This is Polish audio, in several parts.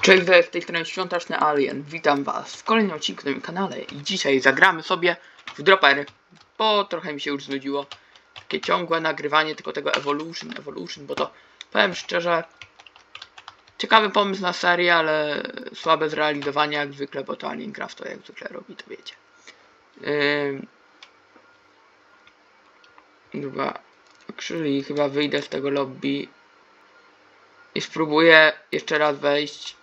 Cześć, z tej strony Świąteczny Alien. Witam was w kolejnym odcinku na moim kanale i dzisiaj zagramy sobie w dropery, bo trochę mi się już znudziło. Takie ciągłe nagrywanie tylko tego Evolution, Evolution, bo to powiem szczerze ciekawy pomysł na serię, ale słabe zrealizowanie jak zwykle, bo to Aliencraft to jak zwykle robi, to wiecie. Ym... Dobra, czyli chyba wyjdę z tego lobby i spróbuję jeszcze raz wejść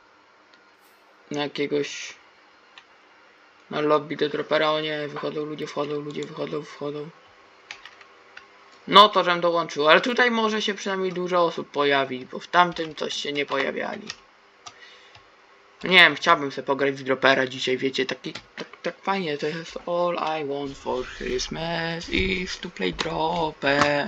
na jakiegoś na lobby do dropera. O nie, wychodzą ludzie, wchodzą, ludzie wychodzą, wchodzą. No to żem dołączył, ale tutaj może się przynajmniej dużo osób pojawi, bo w tamtym coś się nie pojawiali. Nie wiem, chciałbym sobie pograć w dropera dzisiaj, wiecie, taki, tak, tak fajnie, to jest all I want for Christmas is to play dropper.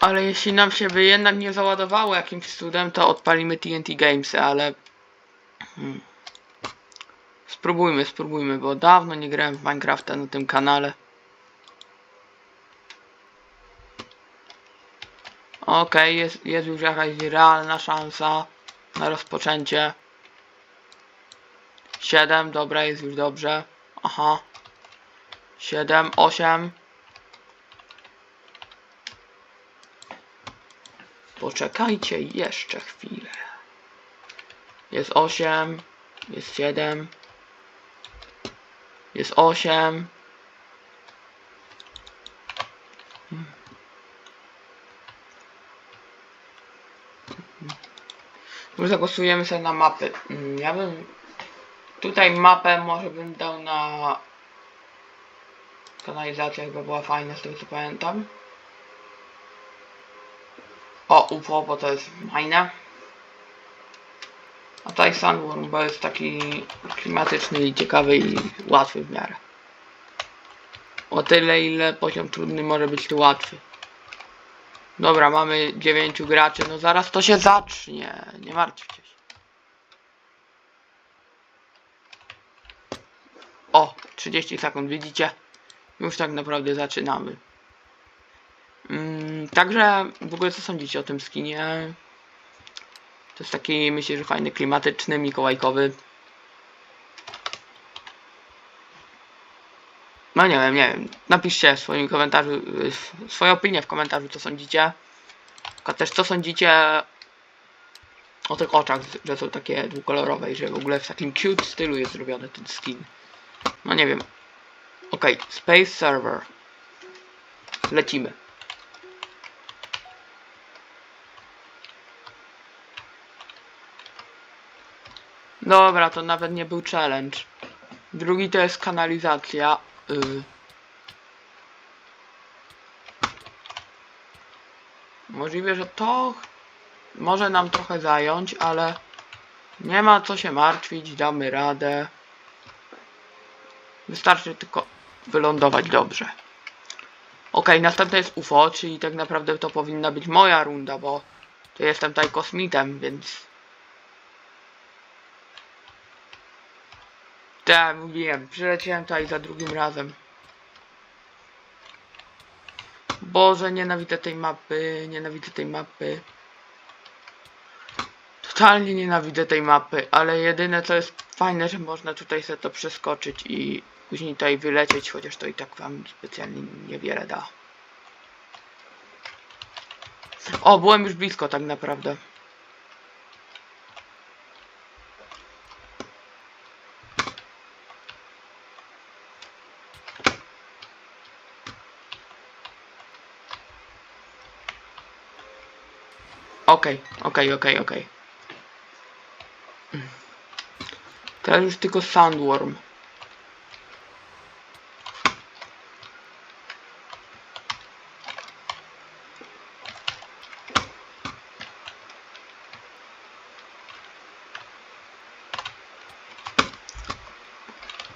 Ale jeśli nam się by jednak nie załadowało jakimś cudem, to odpalimy TNT Gamesy, ale... Hmm. Spróbujmy, spróbujmy, bo dawno nie grałem w Minecrafta na tym kanale. Okej, jest, jest już jakaś realna szansa na rozpoczęcie. 7, dobra, jest już dobrze. Aha. 7, 8. Poczekajcie jeszcze chwilę. Jest 8, jest 7, jest 8. Już zagłosujemy sobie na mapy. Mm, Ja bym tutaj mapę może bym dał na kanalizację, chyba była fajna z tego co pamiętam. O, UFO, bo to jest fajne. A tutaj Sandworm, bo jest taki klimatyczny i ciekawy i łatwy w miarę. O tyle, ile poziom trudny może być tu łatwy. Dobra, mamy 9 graczy, no zaraz to się zacznie, nie martwcie się. O, 30 sekund, widzicie? Już tak naprawdę zaczynamy. Mm, także w ogóle co sądzicie o tym skinie? To jest taki, myślę, że fajny, klimatyczny, mikołajkowy. No nie wiem, nie wiem. Napiszcie w swoim komentarzu, swoją opinię w komentarzu, co sądzicie. A też co sądzicie o tych oczach, że są takie dwukolorowe i że w ogóle w takim cute stylu jest zrobiony ten skin. No nie wiem. Okej, Space Server. Lecimy. Dobra, to nawet nie był challenge. Drugi to jest kanalizacja. Y. Możliwe, że to może nam trochę zająć, ale nie ma co się martwić, damy radę. Wystarczy tylko wylądować dobrze. Ok, następne jest UFO, czyli tak naprawdę to powinna być moja runda, bo to jestem tutaj kosmitem, więc Tak, mówiłem, przyleciałem tutaj za drugim razem. Boże, nienawidzę tej mapy, nienawidzę tej mapy. Totalnie nienawidzę tej mapy, ale jedyne co jest fajne, że można tutaj sobie to przeskoczyć i później tutaj wylecieć, chociaż to i tak wam specjalnie niewiele da. O, byłem już blisko tak naprawdę. Okej, okej, okej, okej. Teraz już tylko Sandworm.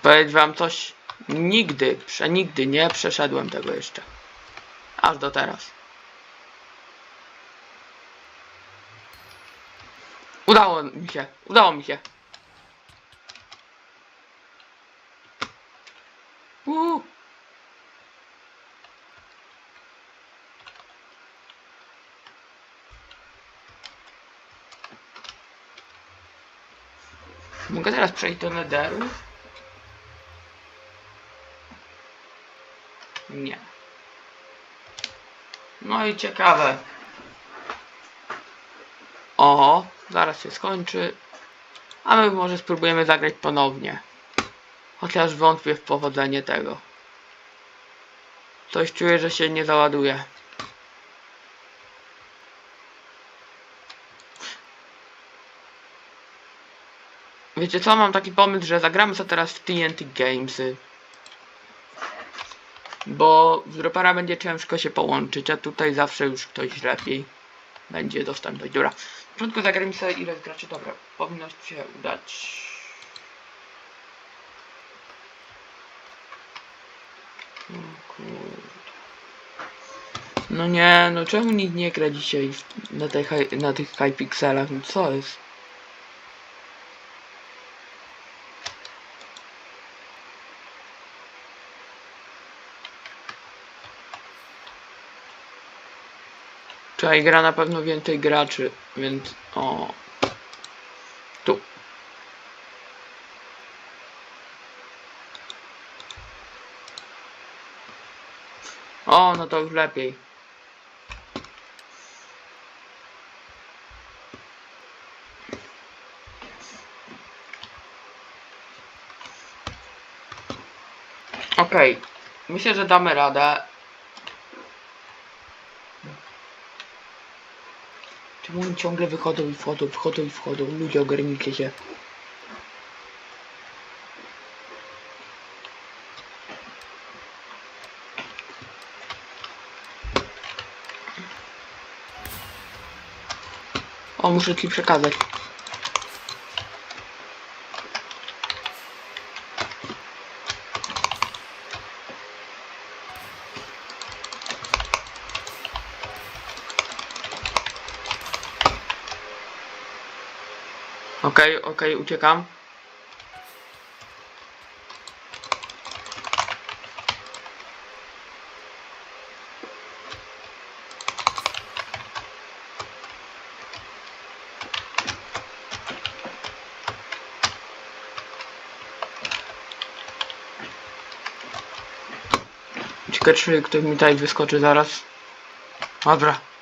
Powiedz wam coś. Nigdy, przenigdy nie przeszedłem tego jeszcze. Aż do teraz. Udało mi się, udało mi się. Uuu. Mogę teraz przejść do nederu? Nie. No i ciekawe. O zaraz się skończy. A my może spróbujemy zagrać ponownie. Chociaż wątpię w powodzenie tego. Coś czuję, że się nie załaduje. Wiecie co, mam taki pomysł, że zagramy sobie teraz w TNT Gamesy. Bo w Dropara będzie ciężko się połączyć, a tutaj zawsze już ktoś lepiej będzie dostępność. Dobra, w początku zagrajmy sobie ile graczy. Dobra, powinno się udać. No nie, no czemu nikt nie gra dzisiaj na, tej, na tych high pixelach? No co jest? Tutaj gra na pewno więcej graczy, więc o. Tu. O, no to już lepiej. Okej. Myślę, że damy radę. Czemu oni ciągle wychodzą i wchodzą, wchodzą i wchodzą? Ludzie ogarnijcie się. O, muszę ci przekazać. Okej, okej, uciekam. Ciekawe, czy ktoś mi tutaj wyskoczy zaraz. Dobra.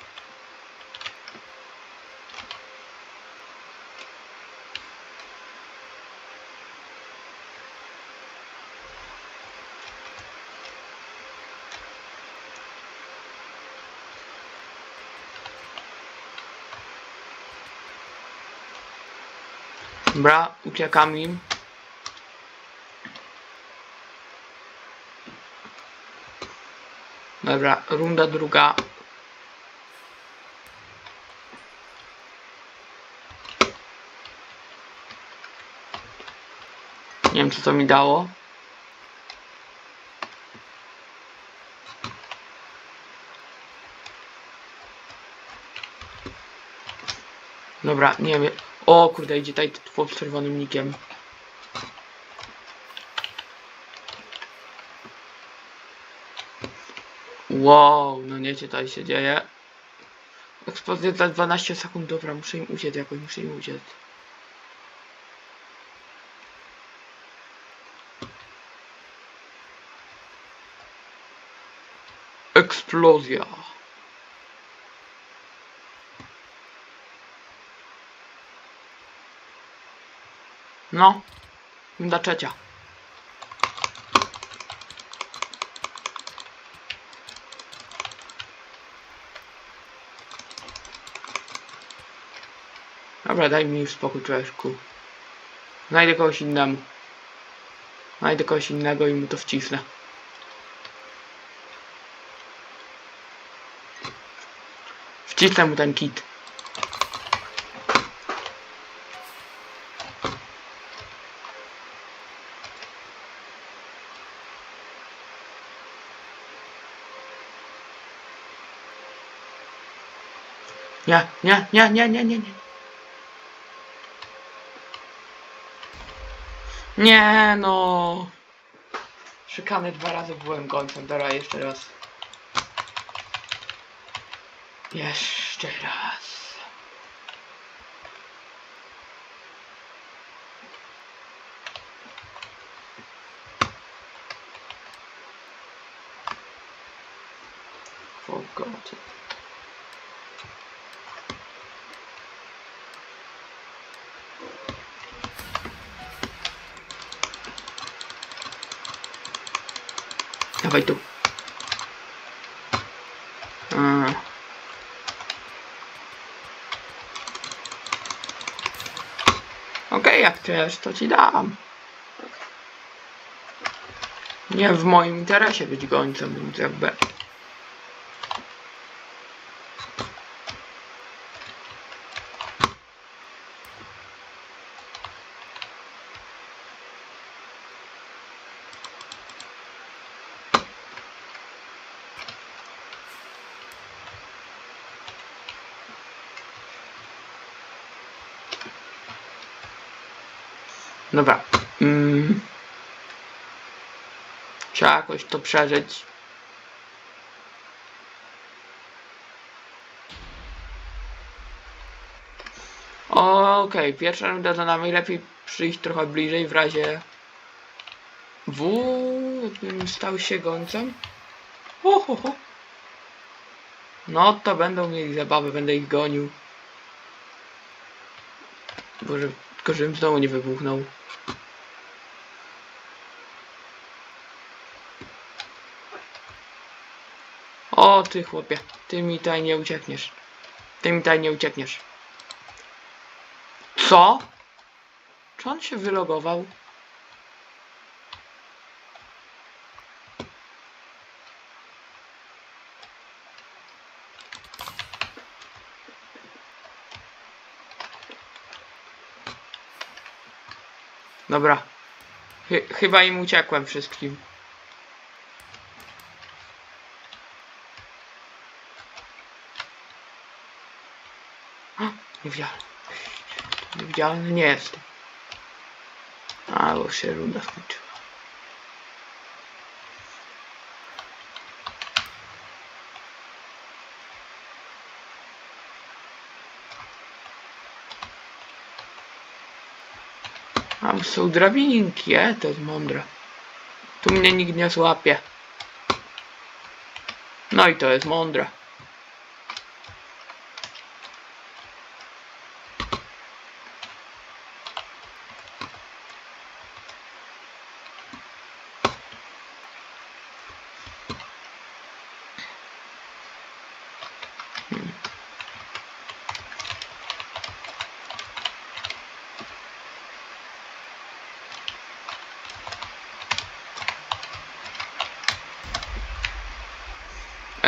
Dobra, uciekam im. Dobra, runda druga. Nie wiem, co to mi dało. Dobra, nie wiem. O kurde, idzie tutaj z czerwonym nikiem. Wow, no nie, tutaj się dzieje. Eksplozja za 12 sekund, dobra, muszę im uciec jakoś, muszę im uciec. Eksplozja. No, runda trzecia. Dobra, daj mi już spokój, człowieczku. Znajdę kogoś innemu. Znajdę kogoś innego i mu to wcisnę. Wcisnę mu ten kit. nie, nie, nie, nie, nie, nie, nie. Nie no. Szykany dwa razy byłem gońcem, dobra jeszcze raz. Jeszcze raz. Forgotten. Dawaj tu. A. Okej, jak chcesz, to ci dam. Nie w moim interesie być gońcem, więc Dobra. Mm. Trzeba jakoś to przeżyć. Okej, pierwsza runda za nami. Lepiej przyjść trochę bliżej w razie W, jakbym stał się gońcem. Ho, ho, ho. No to będą mieli zabawę, będę ich gonił. Boże, tylko żebym znowu nie wybuchnął. O ty chłopie, ty mi tutaj nie uciekniesz. Ty mi tutaj nie uciekniesz. Co? Czy on się wylogował? Dobra. Chy chyba im uciekłem wszystkim. Niewidzialny. Niewidzialny nie jest. A, bo się runda skończyła. Tam są drabinki, e, to jest mądre. Tu mnie nikt nie złapie. No i to jest mądre.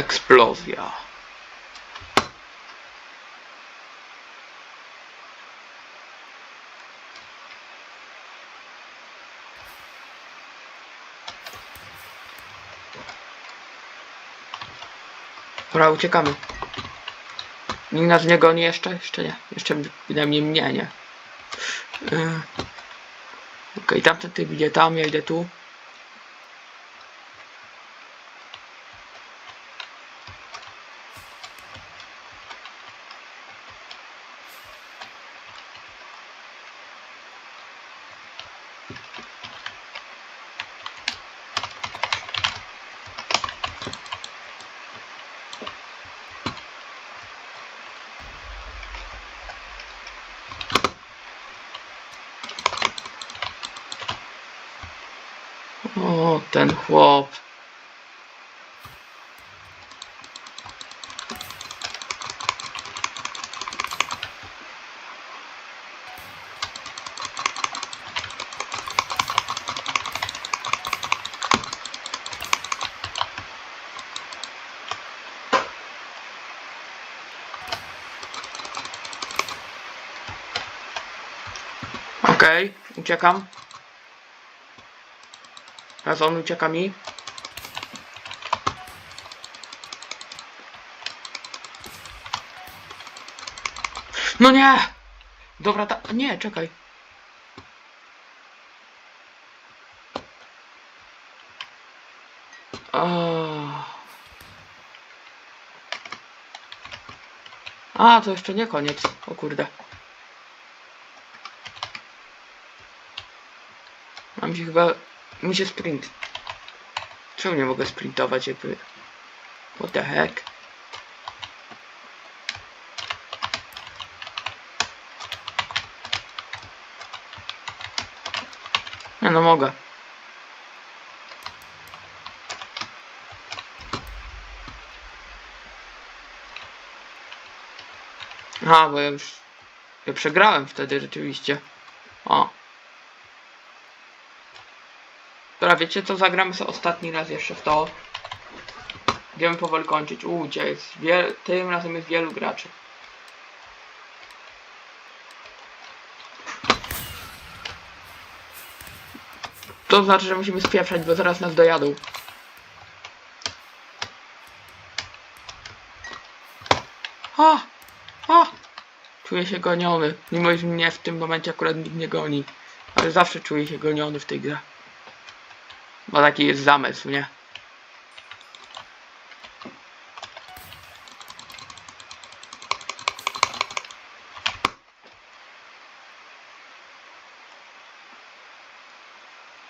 Eksplozja. Dobra, uciekamy. Nikt nas nie goni jeszcze? Jeszcze nie. Jeszcze przynajmniej mnie nie. Yy. Okej, tamten typ idzie tam, ja idę tu. O, ten chłop. Okej, uciekam. Teraz on ucieka mi. No nie! Dobra, ta... Nie, czekaj. A, to jeszcze nie koniec. O kurde. Mam się chyba... Mi się sprint. Czemu nie mogę sprintować jakby... What the heck? Nie no mogę. Aha, bo ja już... Ja przegrałem wtedy rzeczywiście. O. Dobra, wiecie co? Zagramy sobie ostatni raz jeszcze w to. Będziemy powoli kończyć. Uuu, gdzie jest wiel... Tym razem jest wielu graczy. To znaczy, że musimy spieprzać, bo zaraz nas dojadą. A! A! Czuję się goniony. Mimo, że mnie w tym momencie akurat nikt nie goni. Ale zawsze czuję się goniony w tej grze. Bo taki jest zamysł, nie?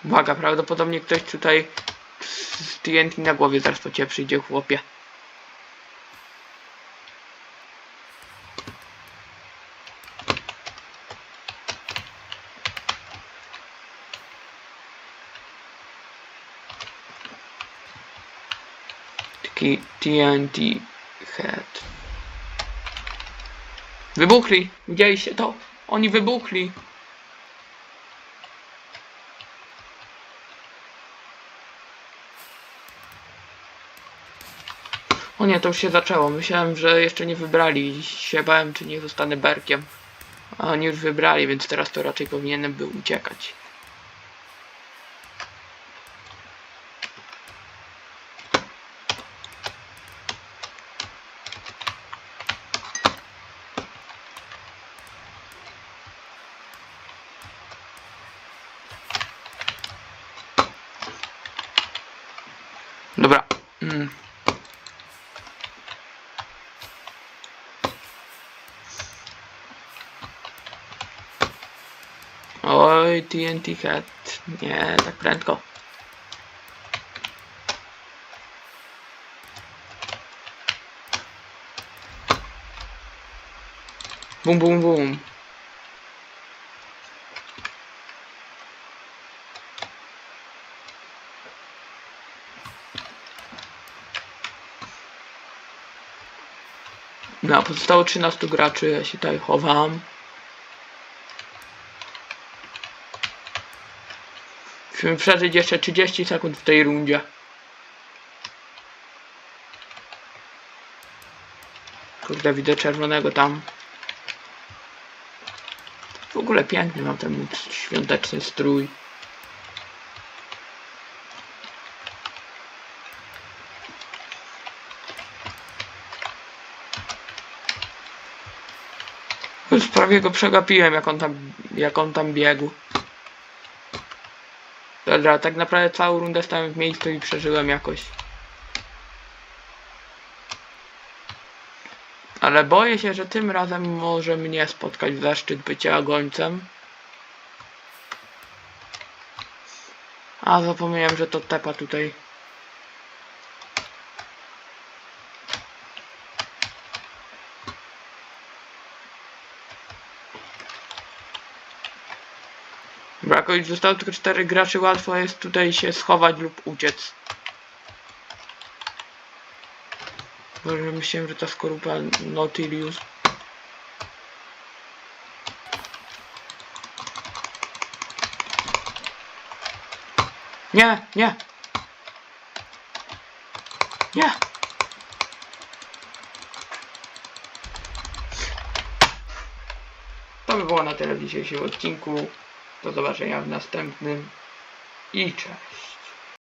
Uwaga, prawdopodobnie ktoś tutaj z TNT na głowie zaraz po ciebie przyjdzie, chłopie. Taki TNT head. Wybuchli! Widzieliście to? Oni wybuchli! O nie, to już się zaczęło. Myślałem, że jeszcze nie wybrali. Się bałem, czy nie zostanę berkiem. A oni już wybrali, więc teraz to raczej powinienem był uciekać. Dobra. Mm. Oj, TNT Head. Nie, tak prędko. Bum, bum, bum. No, pozostało 13 graczy, ja się tutaj chowam. Musimy przeżyć jeszcze 30 sekund w tej rundzie. Kurde, widzę czerwonego tam. W ogóle piękny mam ten świąteczny strój. Już prawie go przegapiłem, jak on tam, jak on tam biegł. Dobra, tak naprawdę całą rundę stałem w miejscu i przeżyłem jakoś. Ale boję się, że tym razem może mnie spotkać zaszczyt bycia gońcem. A zapomniałem, że to tepa tutaj. Dobra, jak już zostało tylko 4 graczy, łatwo jest tutaj się schować lub uciec. Boże, myślałem, że ta skorupa Nautilus. Nie, nie! Nie! To by było na tyle w dzisiejszym odcinku. Do zobaczenia w następnym i cześć.